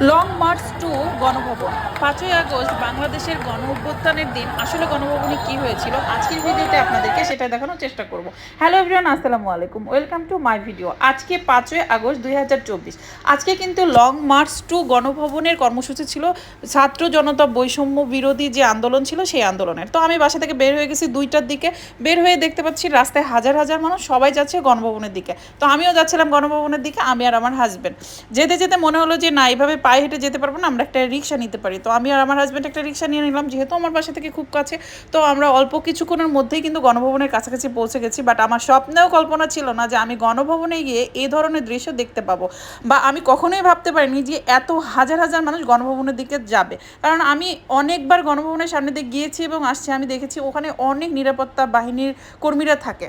Long March two Ganabhaban. পাঁচই August বাংলাদেশের গণ অভ্যুত্থানের দিন। আসলে গণভবনে কি হয়েছিল? আজকের ভিডিওতে আপনাদেরকে সেটা দেখানোর চেষ্টা করব। হ্যালো এভরিওয়ান, আসসালামু আলাইকুম। Welcome to my video. আজকে পাঁচই আগস্ট দুই হাজার চব্বিশ। আজকে কিন্তু লং মার্চ টু গণভবনের কর্মসূচি ছিল। ছাত্র জনতা বৈষম্য বিরোধী যে আন্দোলন ছিল, সেই আন্দোলনের। তো আমি বাসা থেকে বের হয়ে গেছি দুইটার দিকে। বের হয়ে দেখতে পাচ্ছি রাস্তায় হাজার হাজার মানুষ, সবাই যাচ্ছে গণভবনের দিকে। তো আমিও যাচ্ছিলাম গণভবনের দিকে, আমি আর আমার হাজব্যান্ড যেতে যেতে মনে হলো যে না, এইভাবে পায়ে হেঁটে যেতে পারব না, আমরা একটা রিক্সা নিতে পারি। তো আমি আর আমার হাজব্যান্ড একটা রিক্সা নিয়ে নিলাম, যেহেতু আমার বাসা থেকে খুব কাছে, তো আমরা অল্প কিছুক্ষণের মধ্যেই কিন্তু গণভবনের কাছাকাছি পৌঁছে গেছি। বাট আমার স্বপ্নেও কল্পনা ছিল না যে আমি গণভবনে গিয়ে এই ধরনের দৃশ্য দেখতে পাবো। বা আমি কখনোই ভাবতে পারিনি যে এত হাজার হাজার মানুষ গণভবনের দিকে যাবে। কারণ আমি অনেকবার গণভবনের সামনে দিয়ে গিয়েছি এবং আসছি, আমি দেখেছি ওখানে অনেক নিরাপত্তা বাহিনীর কর্মীরা থাকে।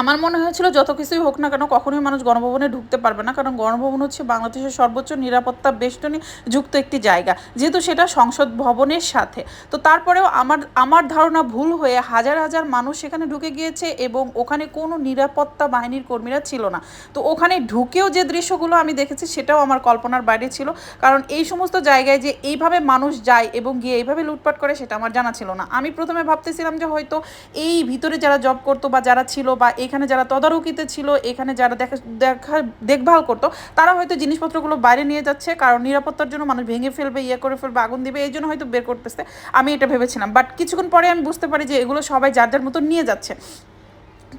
আমার মনে হয়েছিল যত কিছুই হোক না কেন কখনোই মানুষ গণভবনে ঢুকতে পারবে না, কারণ গণভবন হচ্ছে বাংলাদেশের সর্বোচ্চ নিরাপত্তা বেষ্টনী যুক্ত একটি জায়গা, যেহেতু সেটা সংসদ ভবনের সাথে। তো তারপরেও আমার আমার ধারণা ভুল হয়ে হাজার হাজার মানুষ সেখানে ঢুকে গিয়েছে এবং ওখানে কোনো নিরাপত্তা বাহিনীর কর্মীরা ছিল না। তো ওখানে ঢুকেও যে দৃশ্যগুলো আমি দেখেছি সেটাও আমার কল্পনার বাইরে ছিল, কারণ এই সমস্ত জায়গায় যে এইভাবে মানুষ যায় এবং গিয়ে এইভাবে লুটপাট করে সেটা আমার জানা ছিল না। আমি প্রথমে ভাবতেছিলাম যে হয়তো এই ভিতরে যারা জব করতো বা যারা ছিল বা এখানে যারা তদারকিতে ছিল, এখানে যারা দেখা দেখা, দেখভাল করতো, তারা হয়তো জিনিসপত্রগুলো বাইরে নিয়ে যাচ্ছে, কারণ নিরাপত্তার জন্য মানুষ ভেঙে ফেলবে ইয়ে করে ফেলবে, আগুন দিবে, এই জন্য হয়তো বের করতেছে। আমি এটা ভেবেছিলাম। বাট কিছুক্ষণ পরে আমি বুঝতে পারি যে এগুলো সবাই যার যার মতো নিয়ে যাচ্ছে।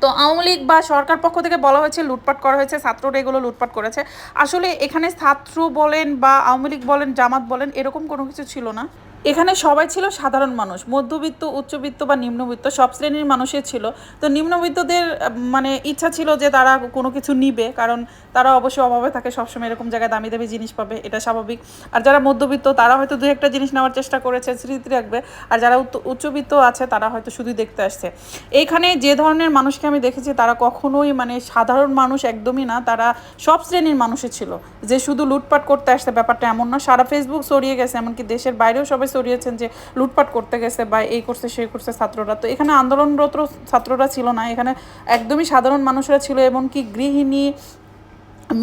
তো আওয়ামী লীগ বা সরকার পক্ষ থেকে বলা হয়েছে, লুটপাট করা হয়েছে, ছাত্ররা এগুলো লুটপাট করেছে। আসলে এখানে ছাত্র বলেন বা আওয়ামী লীগ বলেন, জামাত বলেন, এরকম কোনো কিছু ছিল না। এখানে সবাই ছিল সাধারণ মানুষ। মধ্যবিত্ত, উচ্চবিত্ত বা নিম্নবিত্ত সব শ্রেণির মানুষই ছিল। তো নিম্নবিত্তদের মানে ইচ্ছা ছিল যে তারা কোনো কিছু নিবে, কারণ তারা অবশ্যই অভাবে থাকে, সবসময় এরকম জায়গায় দামি দামি জিনিস পাবে, এটা স্বাভাবিক। আর যারা মধ্যবিত্ত, তারা হয়তো দু একটা জিনিস নেওয়ার চেষ্টা করেছে, স্মৃতি রাখবে। আর যারা উচ্চ- উচ্চবিত্ত আছে, তারা হয়তো শুধুই দেখতে আসছে। এইখানে যে ধরনের মানুষকে আমি দেখেছি, তারা কখনোই মানে সাধারণ মানুষ একদমই না, তারা সব শ্রেণির মানুষের ছিল। যে শুধু লুটপাট করতে আসছে, ব্যাপারটা এমন না। সারা ফেসবুক ছড়িয়ে গেছে, এমনকি দেশের বাইরেও সবাই ছড়িয়েছেন যে লুটপাট করতে গেছে বা এই করছে, সেই করছে ছাত্ররা। তো এখানে আন্দোলনরত ছাত্ররা ছিল না, এখানে একদমই সাধারণ মানুষরা ছিল এবং কি গৃহিণী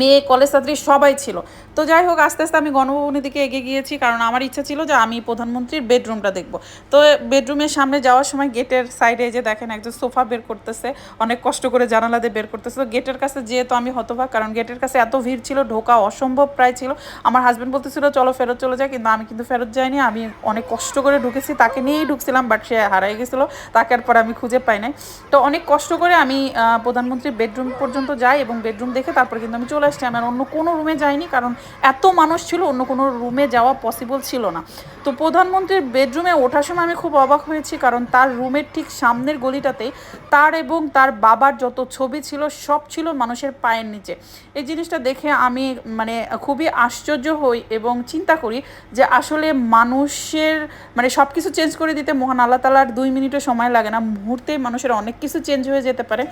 মেয়ে, কলেজ ছাত্রী সবাই ছিল। তো যাই হোক, আস্তে আস্তে আমি গণভবনের দিকে এগিয়ে গিয়েছি, কারণ আমার ইচ্ছা ছিল যে আমি প্রধানমন্ত্রীর বেডরুমটা দেখব। তো বেডরুমের সামনে যাওয়ার সময় গেটের সাইডে যে দেখেন একজন সোফা বের করতেছে, অনেক কষ্ট করে জানালা দিয়ে বের করতেছে। তো গেটের কাছে যেহেতু আমি হতবাক কারণ গেটের কাছে এত ভিড় ছিল, ঢোকা অসম্ভব প্রায় ছিল। আমার হাজব্যান্ড বলতেছিল, চলো ফেরত চলে যায় কিন্তু আমি কিন্তু ফেরত যাইনি। আমি অনেক কষ্ট করে ঢুকেছি, তাকে নিয়েই ঢুকছিলাম বাট সে হারাই গেছিল। তাকে আর পর আমি খুঁজে পাই নাই। তো অনেক কষ্ট করে আমি প্রধানমন্ত্রীর বেডরুম পর্যন্ত যাই এবং বেডরুম দেখে তারপর কিন্তু আমি চলে আসছি, আমি আর অন্য কোনো রুমে যাইনি কারণ এত মানুষ ছিল, অন্য কোনো রুমে যাওয়া পসিবল ছিল না। তো প্রধানমন্ত্রীর বেডরুমে ওঠার সময় আমি খুব অবাক হয়েছি কারণ তার রুমের ঠিক সামনের গলিটাতেই তার এবং তার বাবার যত ছবি ছিল, সব ছিল মানুষের পায়ের নিচে। এই জিনিসটা দেখে আমি মানে খুবই আশ্চর্য হই এবং চিন্তা করি যে আসলে মানুষের মানে সব কিছু চেঞ্জ করে দিতে মহান আল্লাহ তালার দুই মিনিটও সময় লাগে না। মুহূর্তেই মানুষের অনেক কিছু চেঞ্জ হয়ে যেতে পারে।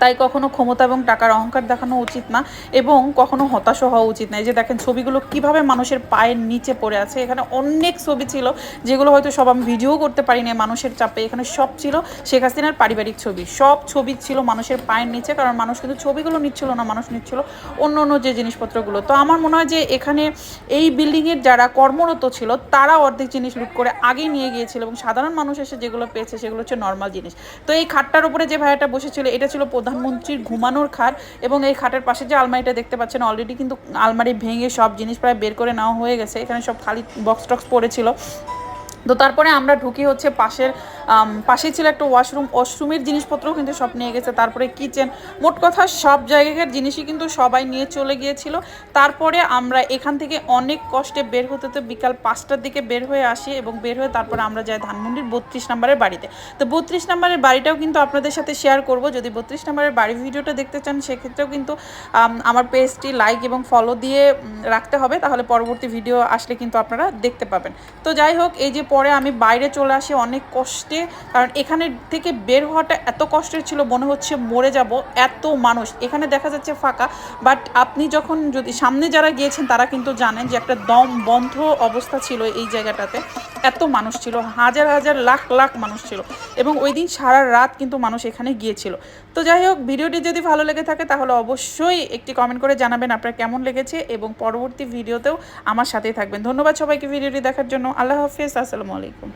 তাই কখনো ক্ষমতা এবং টাকার অহংকার দেখানো উচিত না এবং কখনো হতাশ হওয়া উচিত না। এই যে দেখেন, ছবিগুলো কীভাবে মানুষের পায়ের নিচে পড়ে আছে, এখানে অনেক ছবি ছিল যেগুলো হয়তো সব আমি ভিডিও করতে পারি না মানুষের চাপে। এখানে সব ছিল শেখ হাসিনার পারিবারিক ছবি। সব ছবি ছিল মানুষের পায়ের নিচে, কারণ মানুষ কিন্তু ছবিগুলো নিচ্ছিল না, মানুষ নিচ্ছিল অন্য অন্য যে জিনিসপত্রগুলো। তো আমার মনে হয় যে এখানে এই বিল্ডিংয়ের যারা কর্মরত ছিল, তারা অর্ধেক জিনিস লুট করে আগে নিয়ে গিয়েছিল এবং সাধারণ মানুষ এসে যেগুলো পেয়েছে সেগুলো হচ্ছে নর্মাল জিনিস। তো এই খাটটার উপরে যে ভাইয়াটা বসেছিল, এটা ছিল প্রধানমন্ত্রীর ঘুমানোর খাট এবং এই খাটের পাশে যে আলমারিটা দেখতে পাচ্ছেন অলরেডি কিন্তু আলমারি ভেঙে সব জিনিস প্রায় বের করে নেওয়া হয়ে গেছে। এখানে সব খালি বক্স টক্স পড়েছিল। তো তারপরে আমরা ঢুকি হচ্ছে পাশের পাশেই ছিল একটা ওয়াশরুম ওয়াশরুমের জিনিসপত্রও কিন্তু সব নিয়ে গেছে, তারপরে কিচেন মোট কথা সব জায়গার জিনিসই কিন্তু সবাই নিয়ে চলে গিয়েছিল। তারপরে আমরা এখান থেকে অনেক কষ্টে বের হতে তো বিকাল পাঁচটার দিকে বের হয়ে আসি এবং বের হয়ে তারপরে আমরা যাই ধানমন্ডির বত্রিশ নম্বরের বাড়িতে। তো বত্রিশ নম্বরের বাড়িটাও কিন্তু আপনাদের সাথে শেয়ার করব, যদি বত্রিশ নম্বরের বাড়ির ভিডিওটা দেখতে চান সেক্ষেত্রেও কিন্তু আমার পেজটি লাইক এবং ফলো দিয়ে রাখতে হবে, তাহলে পরবর্তী ভিডিও আসলে কিন্তু আপনারা দেখতে পাবেন। তো যাই হোক, এই যে পরে আমি বাইরে চলে আসি, অনেক কষ্টে আজকে কারণ এখানে থেকে বের হওয়াটা এত কষ্টের ছিল, মনে হচ্ছে মরে যাব, এত মানুষ। এখানে দেখা যাচ্ছে ফাঁকা বাট আপনি যখন যদি, সামনে যারা গিয়েছেন, তারা কিন্তু জানেন যে একটা দম বন্ধ অবস্থা ছিল এই জায়গাটাতে। এত মানুষ ছিল, হাজার হাজার, লাখ লাখ মানুষ ছিল। এবং ওই দিন সারা রাত কিন্তু মানুষ এখানে গিয়েছিল। তো যাই হোক, ভিডিওটি যদি ভালো লেগে থাকে, তাহলে অবশ্যই একটি কমেন্ট করে জানাবেন আপনার কেমন লেগেছে, এবং পরবর্তী ভিডিওতেও আমার সাথেই থাকবেন। ধন্যবাদ সবাইকে ভিডিওটি দেখার জন্য। আল্লাহ হাফিজ, আসসালামু আলাইকুম।